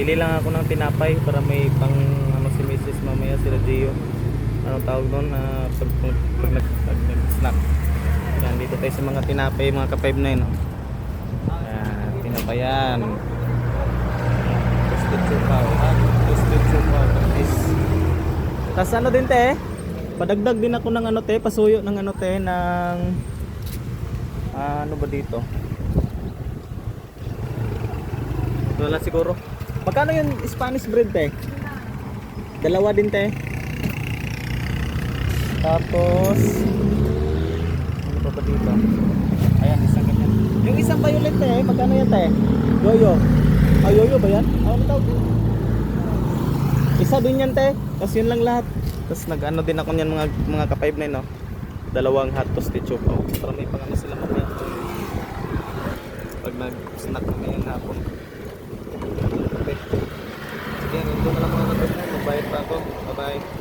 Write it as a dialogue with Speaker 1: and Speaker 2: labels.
Speaker 1: Bili lang ako ng tinapay para may pang ano si Mrs. mamaya sila Gio. Anong tawag doon? na pag, pag, pag, nag, pag nag-snack. Yan, dito tayo sa mga tinapay, mga ka-5 na yun. Oh. Yan, tinapayan. Toasted chupaw. Toasted chupaw. Tapos ano din te? Padagdag din ako ng ano te, pasuyo ng ano te, ng ah, ano ba dito? Lang siguro. Magkano yung Spanish bread te? Dalawa din te. Tapos ano pa ba dito? Ayan, isang ganyan. Yung isang violet te, magkano yan te? Yoyo. Ah, yoyo ba yan? Ah, ano tawag? Isa din yan te. Tapos yun lang lahat. Tapos nag-ano din ako niyan mga mga ka-5 na yun, no? Dalawang hot toasted chupaw. Para may pang ano sila mamaya. Pag nag-snack kami yung hapon. Nandun na lang mga kapatid. Magbayad pa ako. Bye-bye.